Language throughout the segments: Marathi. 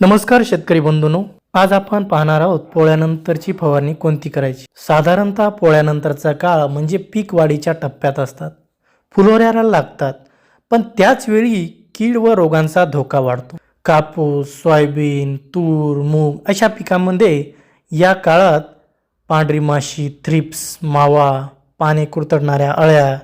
नमस्कार शेतकरी बंधूंनो आज आपण पाहणार आहोत पोळ्यानंतरची फवारणी कोणती करायची? साधारणतः पोळ्यानंतरचा काळ म्हणजे पीक वाढीच्या टप्प्यात असतात. फुलोऱ्याला लागतात पण त्याच वेळी कीड व रोगांचा धोका वाढतो. कापूस सोयाबीन तूर मूग अशा पिकांमध्ये या काळात पांढरी माशी थ्रिप्स मावा पाने कुरतडणाऱ्या अळ्या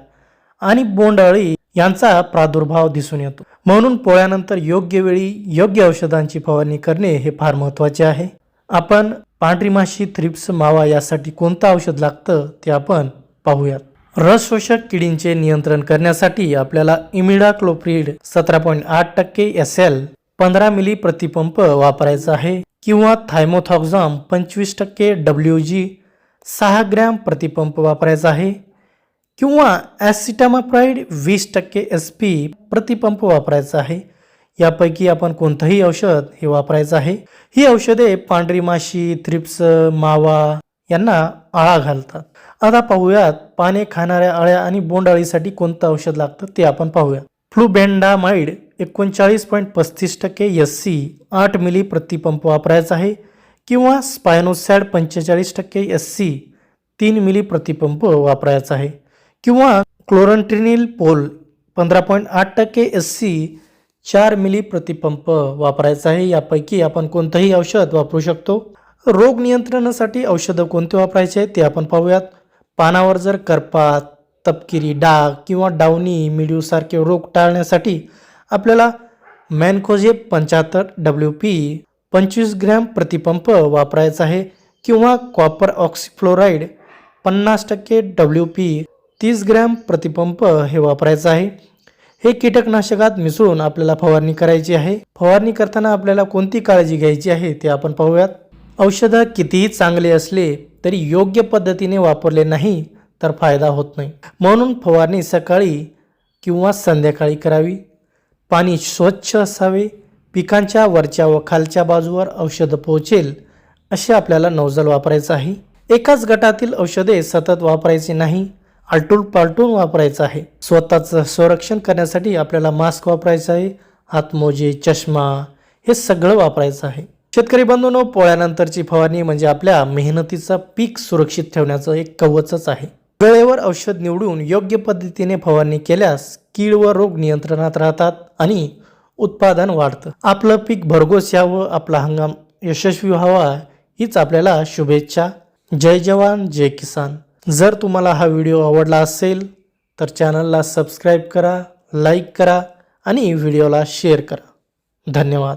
आणि बोंडअळी यांचा प्रादुर्भाव दिसून येतो. म्हणून पोळ्यानंतर योग्य वेळी योग्य औषधांची फवारणी करणे हे फार महत्त्वाचे आहे. आपण पांढरी माशी थ्रिप्स मावा यासाठी कोणतं औषध लागतं ते आपण पाहूयात. रस शोषक किडींचे नियंत्रण करण्यासाठी आपल्याला इमिडाक्लोप्रिड सतरा पॉईंट आठ टक्के एस एल पंधरा मिली प्रतिपंप वापरायचा आहे किंवा थायमोथॉक्झॉम पंचवीस टक्के डब्ल्यू जी सहा ग्रॅम प्रतिपंप वापरायचा आहे. किंवा ॲसिटामाप्राईड वीस टक्के एस पी प्रतिपंप वापरायचा आहे. यापैकी आपण कोणतंही औषध हे वापरायचं आहे. ही औषधे पांढरी माशी थ्रिप्स मावा यांना आळा घालतात. आता पाहूयात पाने खाणाऱ्या अळ्या आणि बोंडअळीसाठी कोणतं औषध लागतं ते आपण पाहूया. फ्लुबेंडामाइड एकोणचाळीस पॉईंट पस्तीस टक्के एस सी आठ मिली प्रतिपंप वापरायचा आहे किंवा स्पायनोसॅड पंचेचाळीस टक्के एस सी तीन मिली प्रतिपंप वापरायचा आहे. किंवा क्लोरंट्रिनिल पोल पंधरा पॉईंट आठ टक्के एस सी चार मिली प्रतिपंप वापरायचा आहे. यापैकी आपण कोणतंही औषध वापरू शकतो. रोग नियंत्रणासाठी औषधं कोणते वापरायचे आहेत ते आपण पाहूयात. पानावर जर करपात तपकिरी डाग किंवा डावणी मिड्यूसारखे रोग टाळण्यासाठी आपल्याला मॅनकोझे पंच्याहत्तर डब्ल्यू पी पंचवीस ग्रॅम प्रतिपंप वापरायचा आहे. किंवा कॉपर ऑक्सिफ्लोराईड पन्नास टक्के डब्ल्यू पी तीस ग्रॅम प्रतिपंप हे वापरायचं आहे. हे कीटकनाशकात मिसळून आपल्याला फवारणी करायची आहे. फवारणी करताना आपल्याला कोणती काळजी घ्यायची आहे ते आपण पाहूयात. औषधं कितीही चांगले असले तरी योग्य पद्धतीने वापरले नाही तर फायदा होत नाही. म्हणून फवारणी सकाळी किंवा संध्याकाळी करावी. पाणी स्वच्छ असावे. पिकांच्या वरच्या व खालच्या बाजूवर औषधं पोहोचेल असे आपल्याला नौजल वापरायचं आहे. एकाच गटातील औषधे सतत वापरायची नाही. आलटून पालटून वापरायचं आहे. स्वतःचं संरक्षण करण्यासाठी आपल्याला मास्क वापरायचं आहे हातमोजे चष्मा हे सगळं वापरायचं आहे. शेतकरी बंधूंनो पोळ्यानंतरची फवारणी म्हणजे आपल्या मेहनतीचा पीक सुरक्षित ठेवण्याचं एक कवचच आहे. वेळेवर औषध निवडून योग्य पद्धतीने फवारणी केल्यास कीड व रोग नियंत्रणात राहतात आणि उत्पादन वाढतं. आपलं पीक भरघोस यावं आपला हंगाम यशस्वी व्हावा हीच आपल्याला शुभेच्छा. जय जवान जय किसान. जर तुम्हाला हा व्हिडिओ आवडला असेल तर चॅनलला सबस्क्राईब करा लाईक करा आणि व्हिडिओला शेअर करा. धन्यवाद.